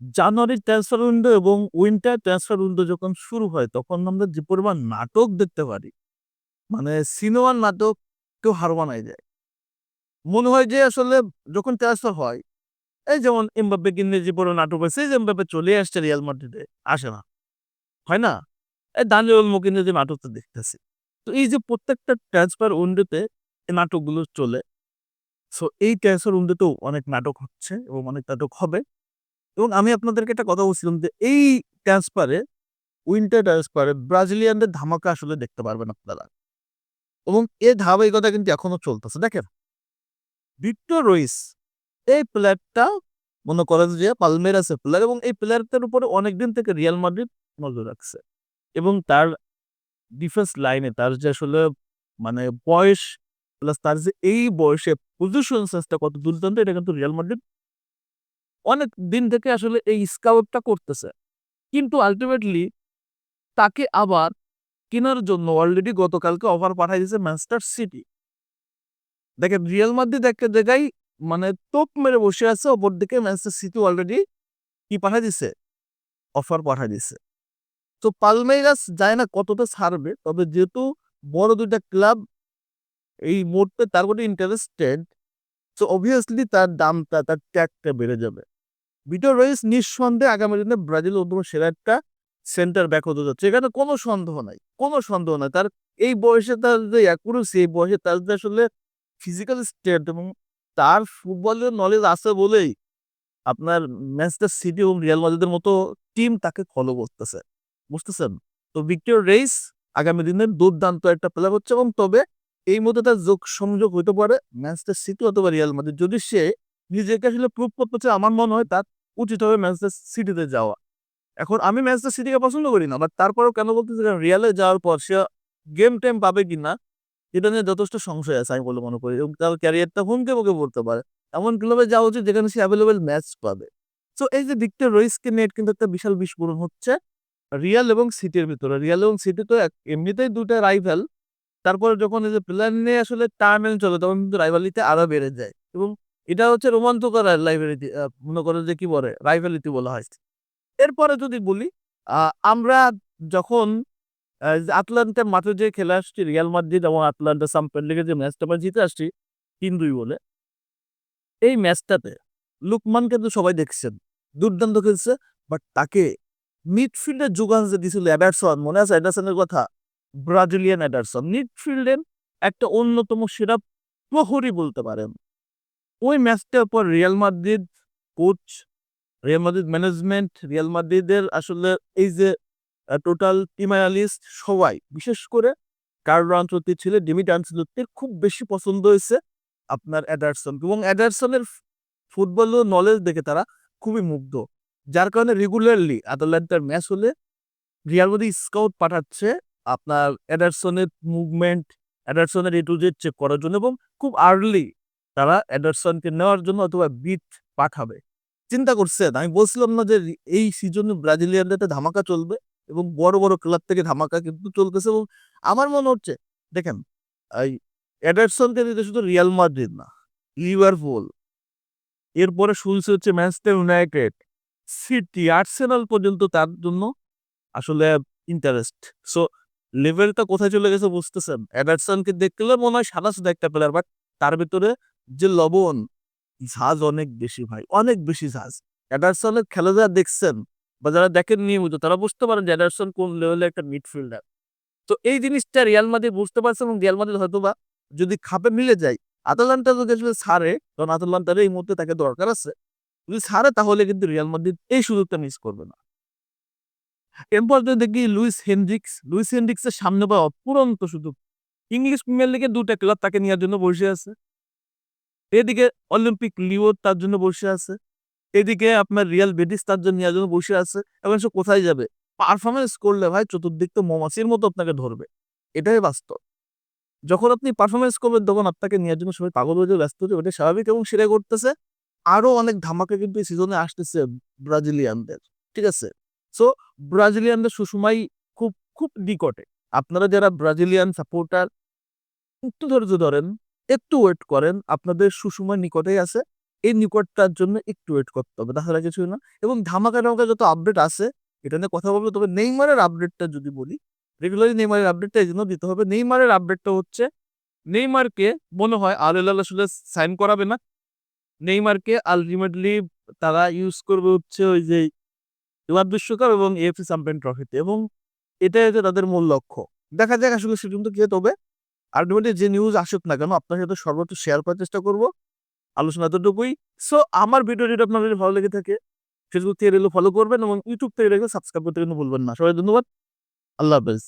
জানুয়ারির transfer window এবং winter transfer window যখন শুরু হয়, তখন আমরা যে পরিমাণ নাটক দেখতে পারি মানে সিনেমার নাটক কেউ হার মানায় যায়। মনে হয় যে আসলে যখন ট্রান্সফার হয়, এই যেমন এমবাপ্পে কিনে যে বড় নাটক হয়েছে যে এমবাপ্পে চলে আসছে রিয়াল মাদ্রিদে আসে না। হয় না? এই দানিয়েল মকিনের যে নাটকটা দেখতেছি। তো এই যে প্রত্যেকটা ট্রান্সফার উইন্ডোতে এই নাটকগুলো চলে। সো এই ট্রান্সফার উইন্ডোতেও অনেক নাটক হচ্ছে এবং অনেক নাটক হবে। এবং আমি আপনাদেরকে একটা কথা বলছিলাম যে, এই ট্রান্সফারে উইন্টার ট্রান্সফারে ব্রাজিলিয়ানদের ধামাকা আসলে দেখতে পারবেন আপনারা। এবং এই ধারাবাহিকতা কিন্তু এখনও চলতেছে। দেখেন, ভিক্টর রইস, এই প্লেয়ারটা মনে করেন যে পালমেরাসের প্লেয়ার এবং এই প্লেয়ারটার উপরে অনেকদিন থেকে রিয়াল মাদ্রিদ নজর রাখছে। এবং তার ডিফেন্স লাইনে তার যে আসলে মানে বয়স প্লাস তার যে এই বয়সে পজিশন সেন্সটা কত দুর্দান্ত, এটা কিন্তু রিয়াল মাদ্রিদ অনেক দিন থেকে আসলে এই স্কাউটটা করতেছে। কিন্তু আলটিমেটলি তাকে আবার কেনার জন্য অলরেডি গতকালকে অফার পাঠাই দিয়েছে ম্যানচেস্টার সিটি দেখেন রিয়াল মাদ্রিদ একটা জায়গায় মানে তোপ মেরে বসে আছে, অপর দিকে ম্যানচেস্টার সিটি অলরেডি কি পাঠাই দিছে? অফার পাঠাই দিছে। তো পালমেইরাস যায় না কতটা ছাড়বে, তবে যেহেতু বড় দুইটা ক্লাব এই মুহূর্তে তার প্রতি ইন্টারেস্টেড তো অবভিয়াসলি তার দামটা, তার ট্যাগটা বেড়ে যাবে। ভিটো রয়েস নিঃসন্দেহে আগামী দিনে ব্রাজিল অন্যতম সেরা একটা সেন্টার ব্যাক হতে যাচ্ছে। এখানে কোনো সন্দেহ নাই, কোনো সন্দেহ নাই। তার এই বয়সে তার যে অ্যাকুরেসি এই বয়সে তার যে আসলে ফিজিক্যাল স্টেট এবং তার ফুটবলের নলেজ আছে বলেই আপনার ম্যানচেস্টার সিটি এবং রিয়াল মাদ্রিদের মতো টিম তাকে ফলো করতেছে। বুঝতেছেন? তো ভিক্টর রেইস আগামী দিনের দুর্দান্ত একটা প্লেয়ার হচ্ছে এবং তবে এই মধ্যে তার যোগ সংযোগ হতে পারে ম্যানচেস্টার সিটি অথবা রিয়াল মাদ্রিদ যদি সে নিজেকে আসলে প্রুভ করতে চায়, আমার মনে হয় তার উচিত হবে ম্যানচেস্টার সিটিতে যাওয়া। এখন আমি ম্যানচেস্টার সিটিকে পছন্দ করি না বাট তারপরেও কেন বলতেছি কারণ রিয়ালে যাওয়ার পর সে গেম টাইম পাবে কিনা, এটা নিয়ে যথেষ্ট সংশয় আছে আমি বলে মনে করি এবং তার ক্যারিয়ারটা হুমকে মুখে পড়তে পারে। এমন ক্লাবে যাওয়া উচিত যেখানে সে অ্যাভেলেবেল ম্যাচ পাবে। সো এই যে দিকটা রয়েসকে নিয়ে কিন্তু একটা বিশাল বিস্ফোরণ হচ্ছে রিয়াল এবং সিটির ভিতরে। রিয়াল এবং সিটি তো এমনিতেই দুটা রাইভাল তারপরে যখন এই যে প্ল্যান নিয়ে আসলে টার্মেন চলে, তখন কিন্তু রাইভালিতে আরও বেড়ে যায় এবং এটা হচ্ছে রোমাঞ্চকর লাইব্রেরিতে মনে করেন যে কি বলে রাইভালিটি বলা হয়। এরপরে যদি বলি আমরা যখন আটলান্টার মাঠে যে খেলে আসছি, রিয়াল মাদ্রিদ এবং আটলান্টা সাম্পেন লিগে যে ম্যাচটা আমরা জিতে আসছি তিন দুই বলে, এই ম্যাচটাতে লুকমানকে তো সবাই দেখছেন, দুর্দান্ত খেলছে বাট তাকে মিডফিল্ডের যোগান যে দিছিল অ্যাডারসন, মনে আছে অ্যাডারসনের কথা? Brazilian Ederson. মিডফিল্ডের একটা অন্যতম সেরা প্রহরী বলতে পারেন। ওই ম্যাচটার পর Real Madrid coach, Real Madrid management, Real মাদ্রিদের আসলে এই যে টোটাল টিম অ্যানালিস্ট সবাই, বিশেষ করে কার্লো আনচলতি ছিল ডিমিট আনচলতির খুব বেশি পছন্দ হয়েছে আপনার অ্যাডারসন। এবং অ্যাডারসনের ফুটবল নলেজ দেখে তারা খুবই মুগ্ধ। যার কারণে রেগুলারলি আদালতার ম্যাচ হলে রিয়াল মাদ্রিদ স্কাউট পাঠাচ্ছে আপনার অ্যাডারসনের মুভমেন্ট অ্যাডারসনের এ টু জেড চেক করার জন্য এবং খুব আর্লি তারা অ্যাডারসনকে নেওয়ার জন্য অথবা বিট পাঠাবে। চিন্তা করছেন আমি বলছিলাম না যে এই সিজনে ব্রাজিলিয়ানদের ধামাকা চলবে এবং বড় বড় ক্লাব থেকে ধামাকা কিন্তু চলতেছে এবং আমার মনে হচ্ছে, দেখেন, এই অ্যাডারসনকে দিতে শুধু রিয়াল মাদ্রিদ না, লিভারপুল, এরপরে শুনছে হচ্ছে ম্যানচেস্টার ইউনাইটেড, সিটি, আর্সেনাল পর্যন্ত তার জন্য আসলে ইন্টারেস্ট সো লেভেলটা কোথায় চলে গেছে বুঝতেছেন? অ্যাডারসনকে দেখলে মনে হয় সাদা সাদা একটা প্লেয়ার বাট তার ভিতরে যে লবণ ঝাঁজ অনেক বেশি ভাই, অনেক বেশি ঝাঁজ। অ্যাডারসনের খেলা যারা দেখছেন বা যারা দেখেন নিয়মিত, তারা বুঝতে পারেন যে অ্যাডারসন কোন লেভেলে একটা মিডফিল্ডার তো এই জিনিসটা রিয়াল মাদ্রিদ বুঝতে পারছে এবং রিয়াল মাদ্রিদ হয়তো বা যদি খাপে মিলে যায়, আতালান্টা যদি আসলে ছাড়ে, কারণ আতালান্টার এই মুহূর্তে তাকে দরকার আছে, যদি ছাড়ে তাহলে কিন্তু রিয়াল মাদ্রিদ এই সুযোগটা মিস করবে না। এরপর যদি দেখি লুইস হেনড্রিক্স লুইস হেনড্রিক্সের সামনে পাওয়া অপুরন্ত সুযোগ। ইংলিশ প্রিমিয়ার লিগে দুটা ক্লাব তাকে নেওয়ার জন্য বসে আছে। এদিকে অলিম্পিক লিও তার জন্য বসে আছে। এদিকে আপনার রিয়াল বেটিস তার জন্য নেওয়ার জন্য বসে আছে। এবং সে কোথায় যাবে? পারফরমেন্স করলে ভাই চতুর্দিক তো মমাছির মতো আপনাকে ধরবে। এটাই বাস্তব। যখন আপনি পারফরমেন্স করবেন তখন আপনাকে নেওয়ার জন্য সবাই পাগল হয়ে ব্যস্ত যাবে, এটা স্বাভাবিক এবং সেটা করতেছে আরও অনেক ধামাকা কিন্তু এই সিজনে আসতেছে ব্রাজিলিয়ানদের ঠিক আছে? সো ব্রাজিলিয়ানদের সুসময় খুব খুব নিকটে। আপনারা যারা ব্রাজিলিয়ান সাপোর্টার একটু ধৈর্য ধরেন। একটু ওয়েট করেন, আপনাদের সুসময় নিকটেই আছে, এই নিকটটার জন্য একটু ওয়েট করতে হবে তাছাড়া কিছুই না। এবং ধামাকা ধামাকা যত আপডেট আছে, এটা নিয়ে কথা বলব, তবে নেইমারের আপডেটটা যদি বলি রেগুলারলি নেইমারের আপডেটটা এই জন্য দিতে হবে। নেইমারের আপডেটটা হচ্ছে, নেইমারকে মনে হয় আল আসলে সাইন করাবে না। নেইমারকে আলটিমেটলি তারা ইউজ করবে হচ্ছে ওই যে ক্লাব বিশ্বকাপ এবং এএফসি চ্যাম্পিয়ন ট্রফিতে এবং এটাই হচ্ছে তাদের মূল লক্ষ্য। দেখা যাক আসলে কিন্তু কি তবে আলটিমেটলি যে নিউজ আসুক না কেন, আপনার সাথে সর্বোচ্চ শেয়ার করার চেষ্টা করব। আলোচনা এতটুকুই। সো আমার ভিডিও যদি আপনার ভালো লেগে থাকে ফেসবুক থেকে রেলো ফলো করবেন এবং ইউটিউব থেকে রেখে সাবস্ক্রাইব করতে কিন্তু ভুলবেন না। সবাই ধন্যবাদ। আল্লাহ হাফেজ।